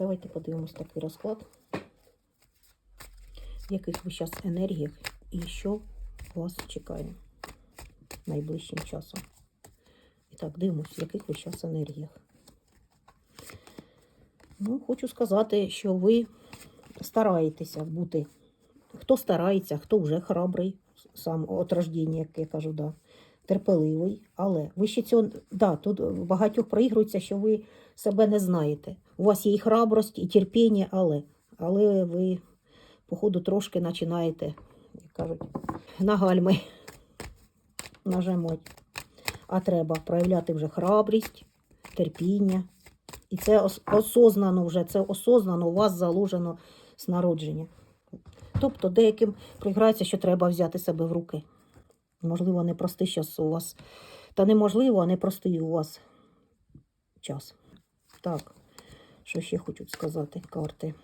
Давайте подивимось такий розклад, в яких ви зараз енергіях і що вас чекає найближчим часом. І так, дивимось, в яких ви зараз енергіях. Ну, хочу сказати, що ви стараєтеся бути. Хто старається, хто вже храбрий, сам от рождення, як я кажу, да, терпеливий. Але ви ще цього, да, тут багатьох проігрується, що ви себе не знаєте. У вас є і храбрость, і терпіння, але, але ви, походу, трошки починаєте, як кажуть, на гальми нажимати. А треба проявляти вже храбрість, терпіння. І це ос- осознано вже, це осознано у вас заложено з народження. Тобто деяким приграється, що треба взяти себе в руки. Можливо, непростий час у вас. Та неможливо, а непростий у вас час. Так, що ще хочуть сказати карти.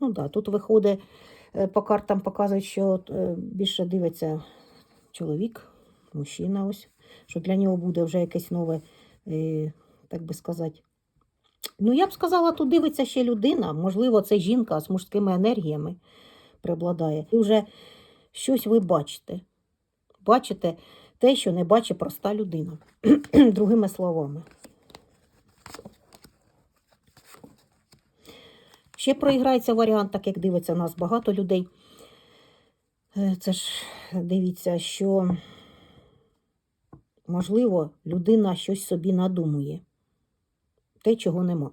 Ну да, тут виходить, е, по картам показують, що е, більше дивиться чоловік, мужчина ось, що для нього буде вже якесь нове, е, так би сказати. Ну, я б сказала, тут дивиться ще людина, можливо, це жінка з мужськими енергіями преобладає. І вже щось ви бачите. Бачите те, що не бачить проста людина. Другими словами. Ще проіграється варіант, так як дивиться нас багато людей. Е, Це ж дивіться, що можливо людина щось собі надумує. Те, чого нема.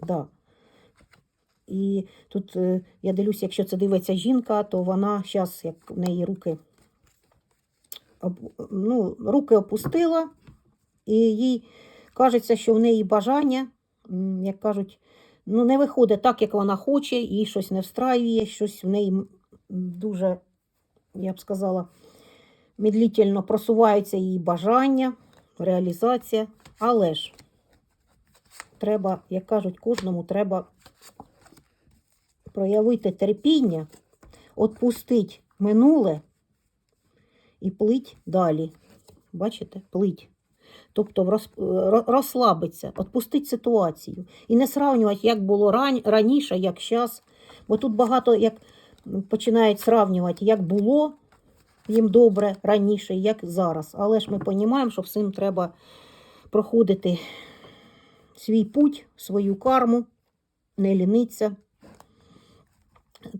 Да. І тут е, я дивлюсь, якщо це дивиться жінка, то вона зараз, як в неї руки, ну, руки опустила, і їй кажеться, що в неї бажання, як кажуть, ну, не виходить так, як вона хоче, їй щось не встраює, щось в неї дуже, я б сказала, медлительно просуваються її бажання, реалізація. Але ж треба, як кажуть, кожному треба проявити терпіння, відпустити минуле і плить далі. Бачите? Плить. Тобто роз, ро- розслабитися, відпустити ситуацію. І не сравнювати, як було раніше, як зараз. Бо тут багато як починають сравнювати, як було їм добре раніше, як зараз. Але ж ми розуміємо, що всім треба проходити свій путь, свою карму, не ліниться.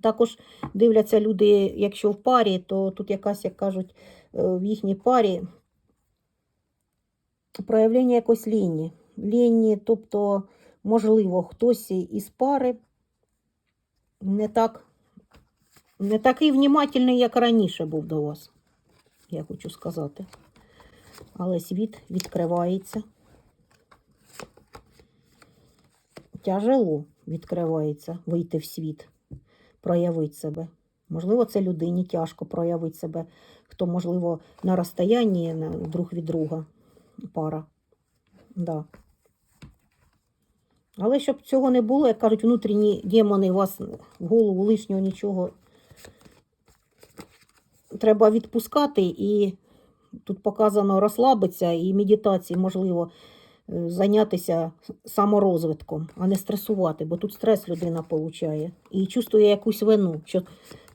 Також дивляться люди, якщо в парі, то тут якась, як кажуть, е, в їхній парі проявлення якоїсь лінії. Лінії, тобто, можливо, хтось із пари не так, не такий внімательний, як раніше був до вас, я хочу сказати. Але світ відкривається. Тяжело відкривається вийти в світ, проявити себе. Можливо, це людині тяжко проявити себе, хто, можливо, на розстоянні друг від друга пара. Да. Але щоб цього не було, як кажуть, внутрішні демони вас в голову лишнього нічого треба відпускати і тут показано розслабитися і медитації, можливо, зайнятися саморозвитком, а не стресувати, бо тут стрес людина получає і чувствує якусь вину, що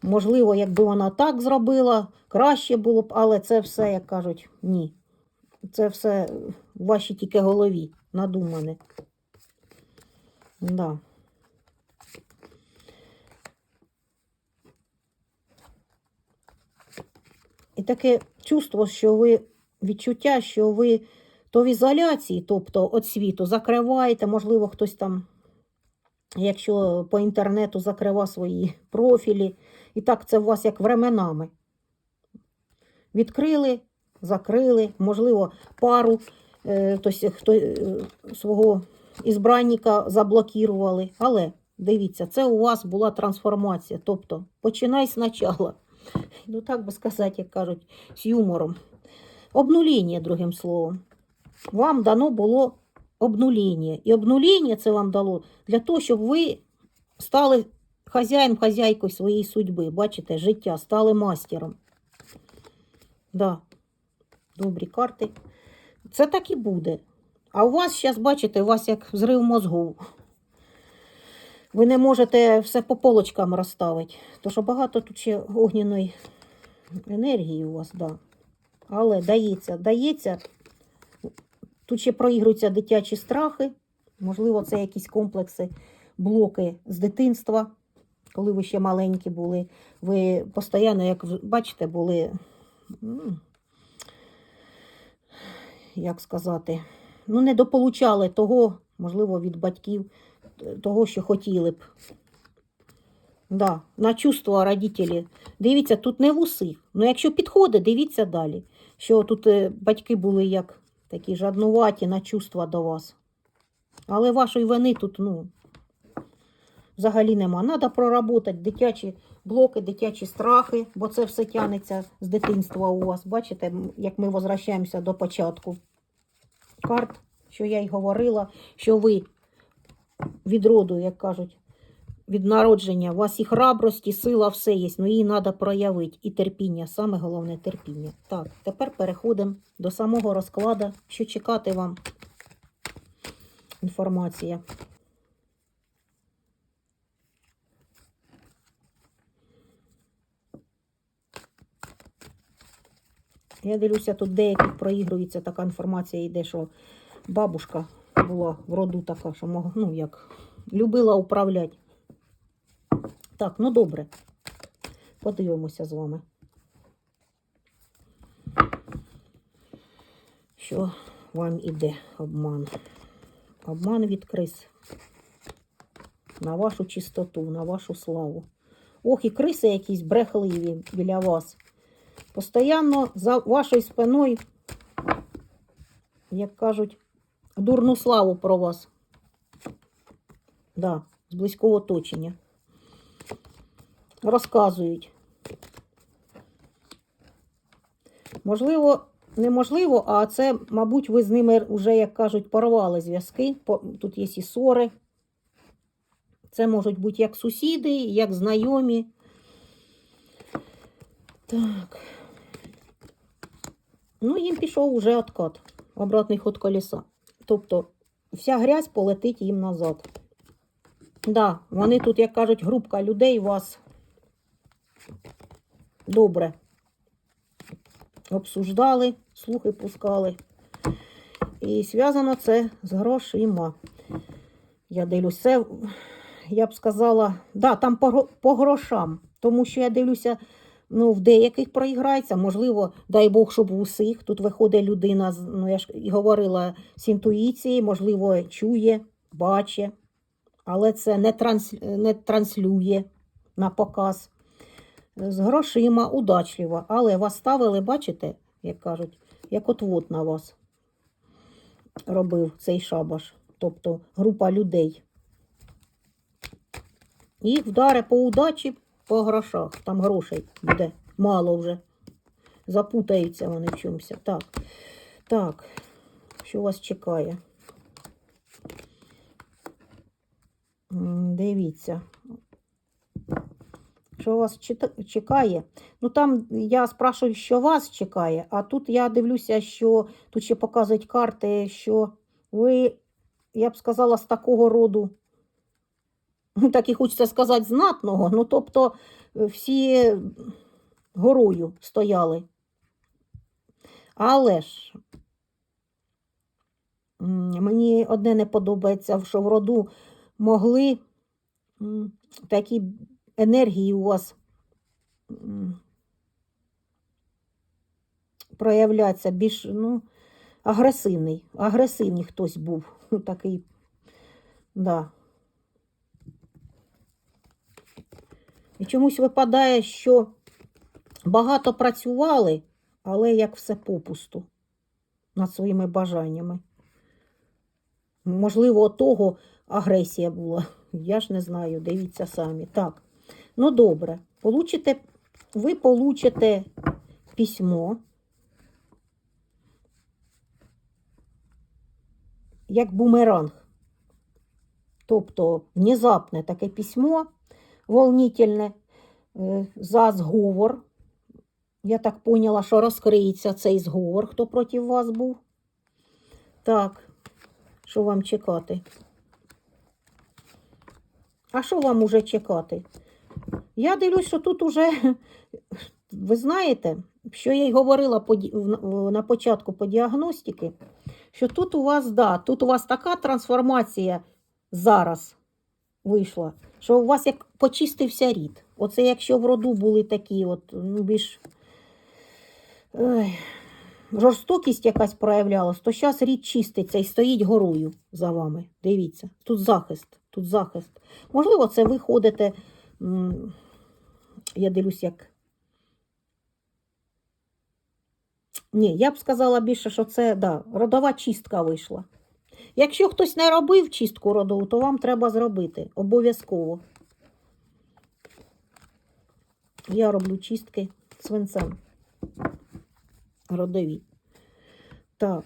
можливо, якби вона так зробила, краще було б, але це все, як кажуть, ні. Це все в вашій тільки голові надумане. Да. І таке чувство, що ви відчуття, що ви то в ізоляції, тобто від світу, закриваєте, можливо, хтось там, якщо по інтернету закрива свої профілі, і так це у вас як временами. Відкрили, закрили, можливо, пару е, тобто, хто, е, свого ізбранника заблокували. Але дивіться, це у вас була трансформація. Тобто починай спочатку. Ну, так би сказати, як кажуть, з юмором. Обнуління, другим словом. Вам дано було обнуління. І обнуління це вам дало для того, щоб ви стали хазяїн, хазяйкою своєї судьби. Бачите, життя, стали мастером. Да. Добрі карти. Це так і буде. А у вас зараз, бачите, у вас як взрив мозгу. Ви не можете все по полочкам розставити. Тому що багато тут ще огняної енергії у вас, да. Але дається, дається. Тут ще проігруються дитячі страхи. Можливо, це якісь комплекси, блоки з дитинства, коли ви ще маленькі були. Ви постійно, як бачите, були, як сказати, ну, не дополучали того, можливо, від батьків, того, що хотіли б. Да, на чувства родителі. Дивіться, тут не в усіх. Ну, якщо підходить, дивіться далі. Що тут е, батьки були як такі жаднуваті на чувства до вас. Але вашої вини тут, ну, взагалі нема. Треба проработати дитячі блоки, дитячі страхи, бо це все тянеться з дитинства у вас. Бачите, як ми возвращаємося до початку карт, що я й говорила, що ви від роду, як кажуть, від народження, у вас і храбрость, і сила, все є, ну її треба проявити. І терпіння, саме головне терпіння. Так, тепер переходимо до самого розкладу, що чекати вам інформація. Я дивлюся, тут деяких проігрується така інформація йде, що бабушка була в роду така, що мог, ну, як, любила управляти. Так, ну добре. Подивимося з вами. Що вам іде обман? Обман від крис. На вашу чистоту, на вашу славу. Ох, і криси якісь брехливі біля вас. Постоянно за вашою спиною, як кажуть, дурну славу про вас. Да, з близького оточення. Розказують. Можливо, неможливо, а це, мабуть, ви з ними вже, як кажуть, порвали зв'язки. Тут є і ссори. Це можуть бути як сусіди, як знайомі. Так. Ну, їм пішов уже откат, обратний ход колеса. Тобто вся грязь полетить їм назад. Да, вони тут, як кажуть, групка людей вас добре обсуждали, слухи пускали. І зв'язано це з грошима. Я дивлюсь, це, я б сказала, да, там по, по грошам. Тому що я дивлюся, ну, в деяких проіграється, можливо, дай Бог, щоб в усіх. Тут виходить людина, ну я ж і говорила, з інтуїції, можливо, чує, бачить, але це не, транс, не транслює на показ. З грошима удачливо, але вас ставили, бачите, як кажуть, як отвод на вас робив цей шабаш, тобто група людей. Їх вдари по удачі, по грошах. Там грошей буде мало вже. Запутаються вони в чомусь. Так, так, що вас чекає? Дивіться. Що вас чекає? Ну там я спрашую, що вас чекає, а тут я дивлюся, що тут ще показують карти, що ви, я б сказала, з такого роду, так і хочеться сказати, знатного. Ну, тобто, е, всі горою стояли. Але ж мені одне не подобається, що в роду могли такі енергії у вас проявляться більш ну, агресивний. Агресивний хтось був. Ну, такий, да. І чомусь випадає, що багато працювали, але як все попусту над своїми бажаннями. Можливо, того агресія була. Я ж не знаю, дивіться самі. Так, ну добре. Получите, ви получите письмо, як бумеранг. Тобто внезапне таке письмо, волнительне, е, за зговор. Я так поняла, що розкриється цей зговор, хто проти вас був. Так, Що вам чекати? А що вам уже чекати? Я дивлюсь, що тут уже, ви знаєте, що я й говорила на початку по діагностики, що тут у вас, да, тут у вас така трансформація зараз вийшла, що у вас як почистився рід. Оце якщо в роду були такі, от, ну, більш ой, жорстокість якась проявлялась, то зараз рід чиститься і стоїть горою за вами. Дивіться, тут захист, тут захист. Можливо, це ви ходите, я дивлюсь, як. Ні, я б сказала більше, що це да, родова чистка вийшла. Якщо хтось не робив чистку родову, то вам треба зробити обов'язково. Я роблю чистки свинцем. Родові. Так.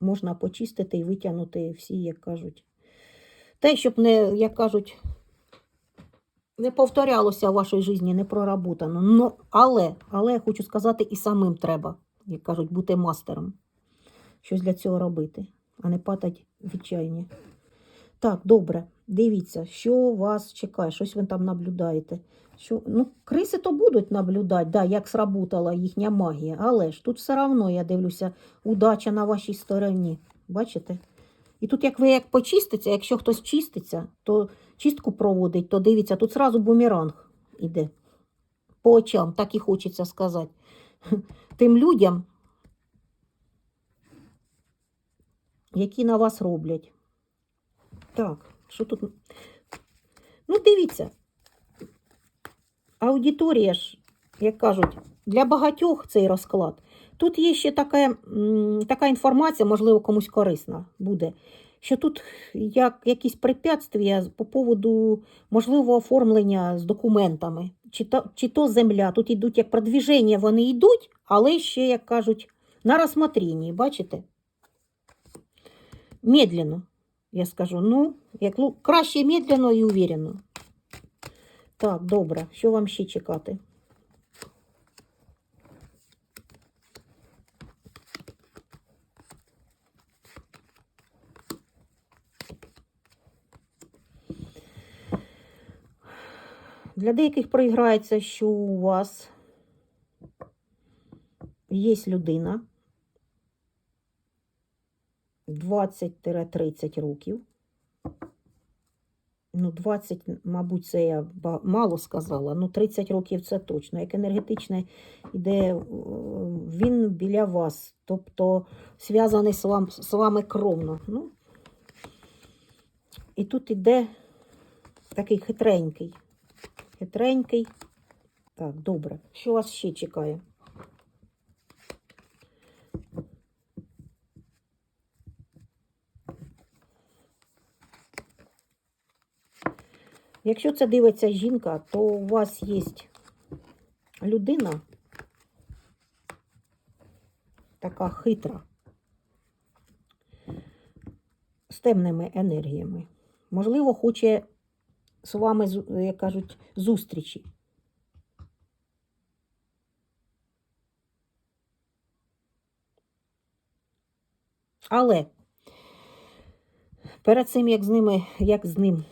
Можна почистити і витягнути всі, як кажуть. Те, щоб не, як кажуть, не повторялося в вашій житті, не проработано. Ну, але, але я хочу сказати, і самим треба, як кажуть, бути мастером. Щось для цього робити, а не падати в відчаяння. Так, добре, дивіться, що вас чекає, щось ви там наблюдаєте. Що, ну, криси то будуть наблюдати, да, як сработала їхня магія, але ж тут все одно, я дивлюся, удача на вашій стороні. Бачите? І тут, як ви як почиститься, якщо хтось чиститься, то чистку проводить, то дивіться, тут зразу бумеранг іде. По очам, так і хочеться сказати. Тим людям, які на вас роблять. Так, що тут? Ну, дивіться. Аудиторія ж, як кажуть, для багатьох цей розклад. Тут є ще така, така інформація, можливо, комусь корисна буде. Що тут як якісь препятствия по поводу можливого оформлення з документами, чи то, чи то земля. Тут йдуть як продвіження, вони йдуть, але ще, як кажуть, на розсмотренні, бачите? Медленно, я скажу. Ну, як краще медленно і уверенно. Так, добре. Що вам ще чекати? Для деяких проіграється, що у вас є людина 20-30 років. Ну, 20, мабуть, це я мало сказала. Ну, 30 років це точно. Як енергетичне іде, е, він біля вас, тобто зв'язаний з, вам, з вами кровно. Ну, і тут іде такий хитренький. Хитренький. Так, добре. Що вас ще чекає? Якщо це дивиться жінка, то у вас є людина така хитра, з темними енергіями. Можливо, хоче з вами, як кажуть, зустрічі. Але перед цим, як з ними, як з ним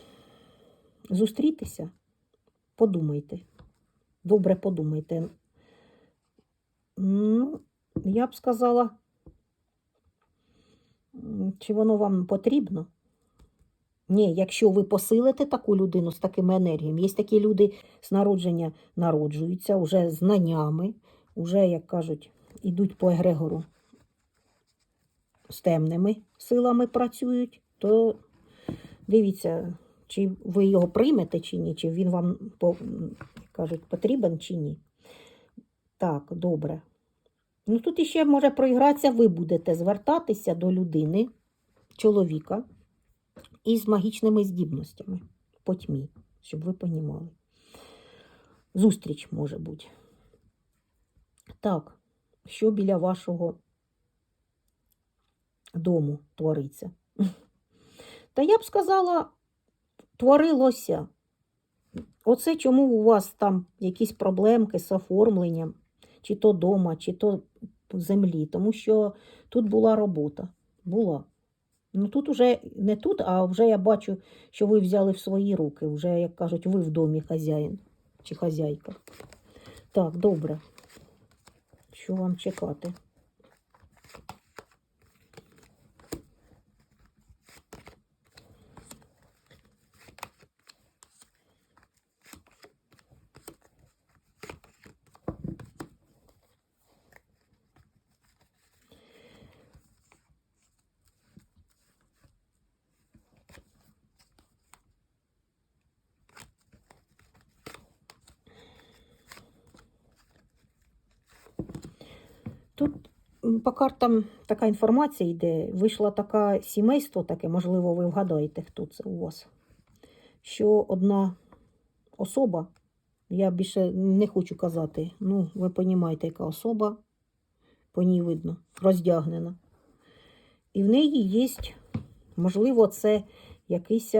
зустрітися, подумайте. Добре подумайте. Ну, я б сказала, чи воно вам потрібно? Ні, якщо ви посилите таку людину з такими енергіями, є такі люди з народження народжуються вже знаннями, вже, як кажуть, ідуть по егрегору з темними силами працюють, то дивіться, чи ви його приймете чи ні, чи він вам як кажуть, потрібен чи ні. Так, добре. Ну тут іще може проігратися, ви будете звертатися до людини, чоловіка, із магічними здібностями по тьмі, щоб ви понімали. Зустріч може бути. Так, що біля вашого дому твориться? Та я б сказала, творилося. Оце чому у вас там якісь проблемки з оформленням, чи то дома, чи то землі, тому що тут була робота. Була. Ну тут уже не тут, а вже я бачу, що ви взяли в свої руки. Вже, як кажуть, ви в домі хазяїн чи хазяйка. Так, добре. Що вам чекати? Тут м, по картам така інформація йде. Вийшло таке сімейство, таке, можливо, ви вгадаєте, хто це у вас. Що одна особа, я більше не хочу казати, ну, ви розумієте, яка особа, по ній видно, роздягнена. І в неї є, можливо, це якийсь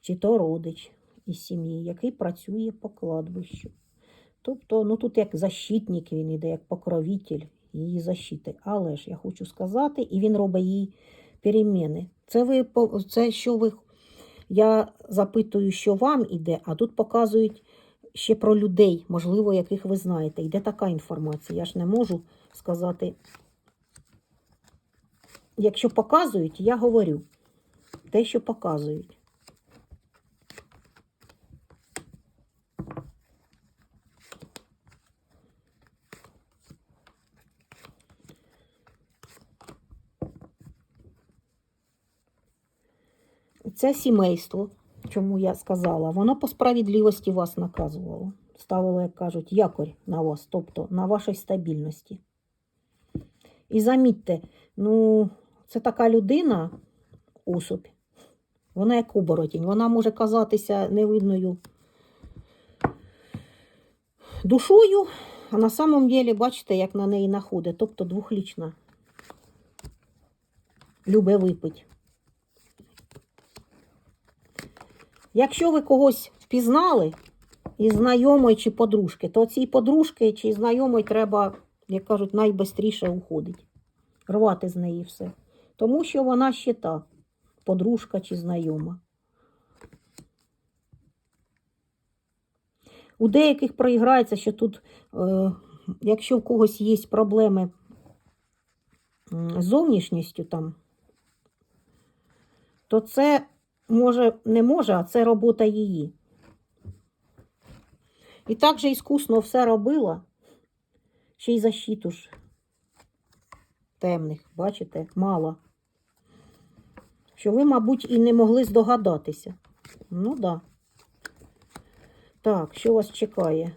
чи то родич із сім'ї, який працює по кладбищу. Тобто, ну тут як защитник він іде, як покровитель її защити. Але ж я хочу сказати, і він робить їй переміни. Це ви це що ви. Я запитую, що вам іде, а тут показують ще про людей, можливо, яких ви знаєте. Йде така інформація. Я ж не можу сказати. Якщо показують, я говорю те, що показують. Це сімейство, чому я сказала, воно по справедливості вас наказувало. Ставило, як кажуть, якорь на вас, тобто на вашій стабільності. І замітьте, ну, це така людина, особь, вона як оборотінь, вона може казатися невидною душою, а на самом деле, бачите, як на неї находить, тобто двохлічна. Любе випить. Якщо ви когось впізнали із знайомої чи подружки, то цій подружки чи знайомої треба, як кажуть, найбистріше уходить. Рвати з неї все. Тому що вона ще та подружка чи знайома. У деяких проіграється, що тут, е, якщо в когось є проблеми з зовнішністю там, то це може, не може, а це робота її. І так же іскусно все робила, ще й защиту ж темних, бачите, мало. Що ви, мабуть, і не могли здогадатися. Ну да. Так, що вас чекає?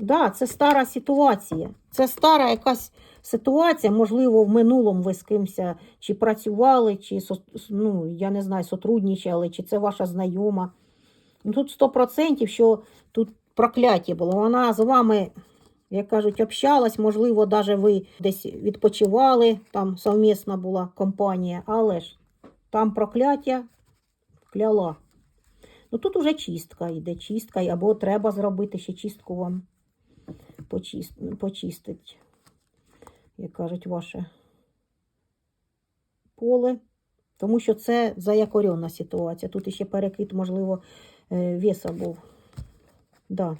Да, це стара ситуація. Це стара якась ситуація, можливо, в минулому ви з кимся чи працювали, чи ну, я не знаю, сотрудничали, чи це ваша знайома. Ну, Тут 100%, що тут прокляття було. Вона з вами, як кажуть, общалась, можливо, навіть ви десь відпочивали, там совмісна була компанія, але ж там прокляття кляла. Ну тут уже чистка йде, чистка, або треба зробити ще чистку вам. Почистить, як кажуть, ваше поле. Тому що це заякорена ситуація. Тут іще перекид, можливо, е, веса був. Да.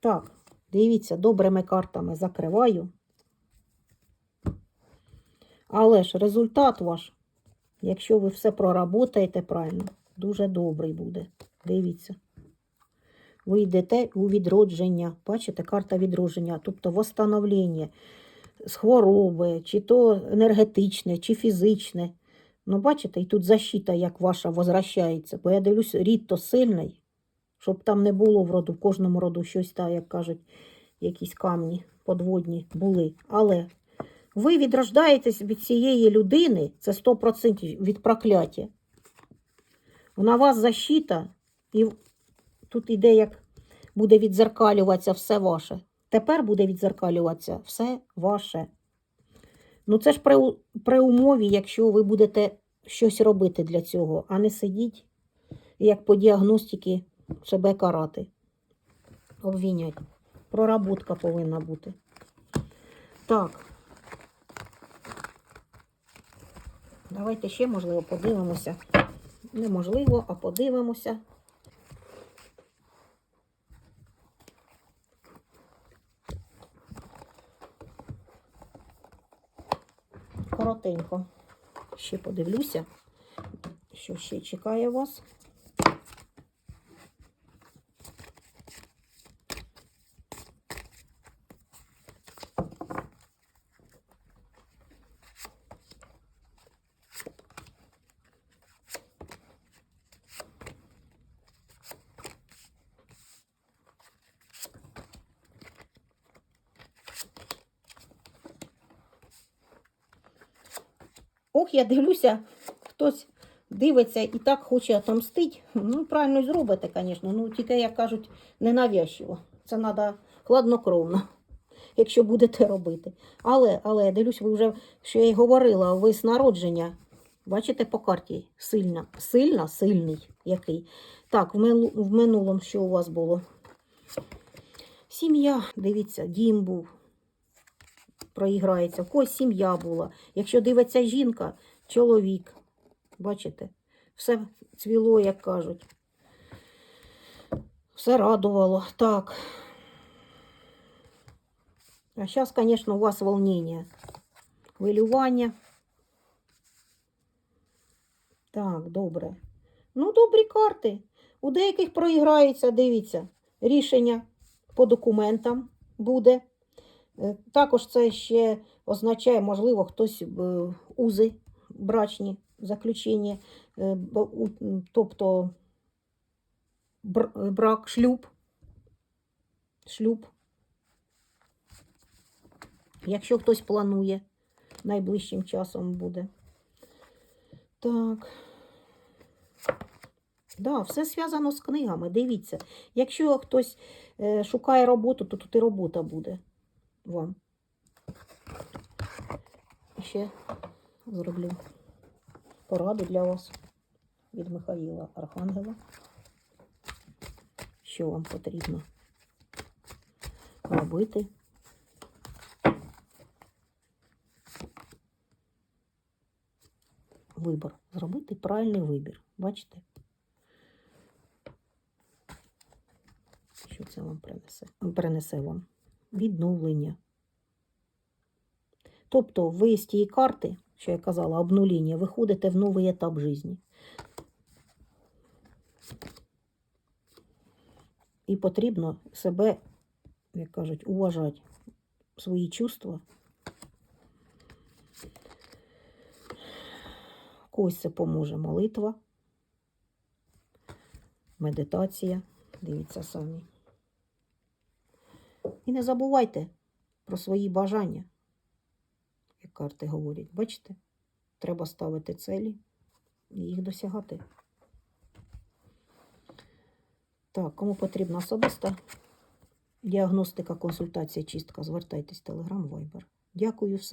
Так, дивіться, добрими картами закриваю. Але ж результат ваш, якщо ви все проработаєте правильно, дуже добрий буде. Дивіться. Ви йдете у відродження. Бачите, карта відродження, тобто восстановлення з хвороби, чи то енергетичне, чи фізичне. Ну, бачите, і тут защита, як ваша, возвращається. Бо я дивлюсь, рід то сильний, щоб там не було в роду, в кожному роду щось, так, як кажуть, якісь камні подводні були. Але ви відрождаєтесь від цієї людини, це 100% від прокляття. На вас защита, і тут іде, як буде відзеркалюватися все ваше. Тепер буде відзеркалюватися все ваше. Ну, це ж при, при умові, якщо ви будете щось робити для цього, а не сидіть, як по діагностиці себе карати. Обвінять. Проработка повинна бути. Так. Давайте ще, можливо, подивимося. Неможливо, а подивимося. Коротенько. Ще подивлюся, що ще чекає вас. Ох, я дивлюся, хтось дивиться і так хоче отомстити. Ну, правильно зробите, звісно. Ну, тільки, як кажуть, ненавязчиво. Це треба хладнокровно, якщо будете робити. Але, але я дивлюсь, ви вже, що я й говорила, ви з народження. Бачите по карті? Сильна, сильна, сильний який. Так, в минулому що у вас було? Сім'я, дивіться, дім був проіграється. В когось сім'я була. Якщо дивиться жінка, чоловік. Бачите? Все цвіло, як кажуть. Все радувало. Так. А зараз, звісно, у вас волнення. Хвилювання. Так, добре. Ну, добрі карти. У деяких проіграється, дивіться, рішення по документам буде. Е, Також це ще означає, можливо, хтось е, узи брачні заключення, е, тобто брак, шлюб. Шлюб. Якщо хтось планує, найближчим часом буде. Так. Да, все зв'язано з книгами. Дивіться. Якщо хтось шукає роботу, то тут і робота буде вам. І ще зроблю пораду для вас від Михаїла Архангела. Що вам потрібно робити? Вибір. Зробити правильний вибір. Бачите? Що це вам принесе? Принесе вам? Відновлення. Тобто ви з тієї карти, що я казала, обнуління, виходите в новий етап житті. І потрібно себе, як кажуть, уважати свої чувства. Когось це поможе молитва, медитація. Дивіться самі. І не забувайте про свої бажання, як карти говорять. Бачите, треба ставити цілі і їх досягати. Так, кому потрібна особиста діагностика, консультація, чистка, звертайтесь в Telegram, Viber. Дякую всім.